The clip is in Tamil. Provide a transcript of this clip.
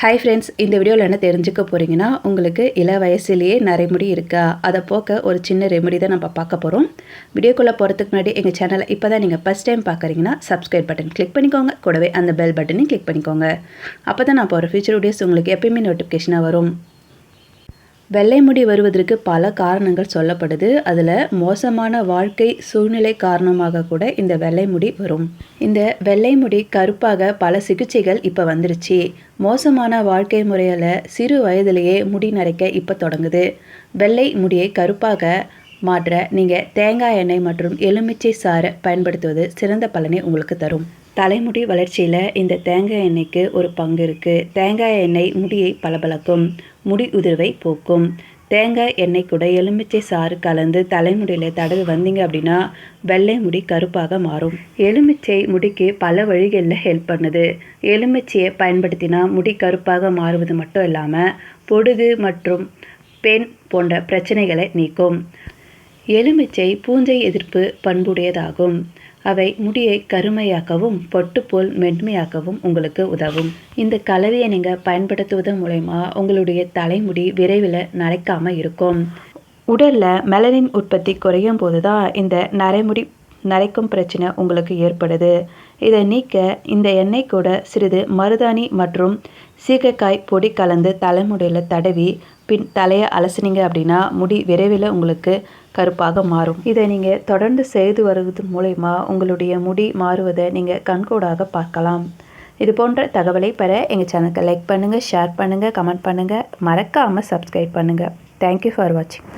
ஹாய் ஃப்ரெண்ட்ஸ் இந்த வீடியோவில் என்ன தெரிஞ்சுக்க போகிறீங்கன்னா உங்களுக்கு இள வயசுலேயே நரைமுடி இருக்கா? அதை போக்க ஒரு சின்ன ரெமெடி தான் நம்ம பார்க்க போகிறோம் வீடியோக்குள்ளே போகிறதுக்கு முன்னாடி எங்கள் சேனலை இப்போ தான் நீங்கள் ஃபஸ்ட் டைம் பார்க்குறீங்கன்னா சப்ஸ்கிரைப் பட்டன் கிளிக் பண்ணிக்கோங்க. கூடவே அந்த பெல் பட்டனையும் கிளிக் பண்ணிக்கோங்க. அப்போ தான் நான் போகிற ஃபியூச்சர் வீடியோஸ் உங்களுக்கு எப்பயுமே நோட்டிஃபிகேஷனாக வரும். வெள்ளை முடி வருவதற்கு பல காரணங்கள் சொல்லப்படுது. அதில் மோசமான வாழ்க்கை சூழ்நிலை காரணமாக கூட இந்த வெள்ளை முடி வரும். இந்த வெள்ளை முடி கருப்பாக பல சிகிச்சைகள் இப்போ வந்துருச்சு. மோசமான வாழ்க்கை முறையில் சிறு வயதிலேயே முடி நரைக்க இப்போ தொடங்குது. வெள்ளை முடியை கருப்பாக மாற்ற நீங்கள் தேங்காய் எண்ணெய் மற்றும் எலுமிச்சை சாறை பயன்படுத்துவது சிறந்த பலனை உங்களுக்கு தரும். தலைமுடி வளர்ச்சியில் இந்த தேங்காய் எண்ணெய்க்கு ஒரு பங்கு இருக்குது தேங்காய் எண்ணெய் முடியை பளபளக்கும். முடி உதிர்வை போக்கும். தேங்காய் எண்ணெய் கூட எலுமிச்சை சாறு கலந்து தலைமுடியில் தடவி வந்தீங்க அப்படின்னா வெள்ளை முடி கருப்பாக மாறும். எலுமிச்சை முடிக்கு பல வழிகளில் ஹெல்ப் பண்ணுது. எலுமிச்சையை பயன்படுத்தினா முடி கருப்பாக மாறுவது மட்டும் இல்லாமல் பொடுகு மற்றும் பெண் போன்ற பிரச்சனைகளை நீக்கும். எலுமிச்சை பூஞ்சை எதிர்ப்பு பண்புடையதாகும். அவை முடியை கருமையாக்கவும் பொட்டு போல் மென்மையாக்கவும் உங்களுக்கு உதவும். இந்த கலவையை நீங்கள் பயன்படுத்துவதன் மூலயமா உங்களுடைய தலைமுடி விரைவில் நரைக்காமல் இருக்கும். உடலில் மெலனின் உற்பத்தி குறையும் போது தான் இந்த நரைமுடி நரைக்கும் பிரச்சனை உங்களுக்கு ஏற்படுது. இதை நீக்க இந்த எண்ணெய் கூட சிறிது மருதாணி மற்றும் சீகக்காய் பொடி கலந்து தலைமுடியில் தடவி பின் தலையை அலசினீங்க அப்படின்னா முடி விரைவில் உங்களுக்கு கருப்பாக மாறும். இதை நீங்கள் தொடர்ந்து செய்து வருவது மூலயமா உங்களுடைய முடி மாறுவதை நீங்கள் கண்கூடாக பார்க்கலாம். இது போன்ற தகவலை பெற எங்கள் சேனலுக்கு லைக் பண்ணுங்கள் ஷேர் பண்ணுங்கள் கமெண்ட் பண்ணுங்கள் மறக்காமல் சப்ஸ்கிரைப் பண்ணுங்கள் தேங்க்யூ ஃபார் வாட்சிங்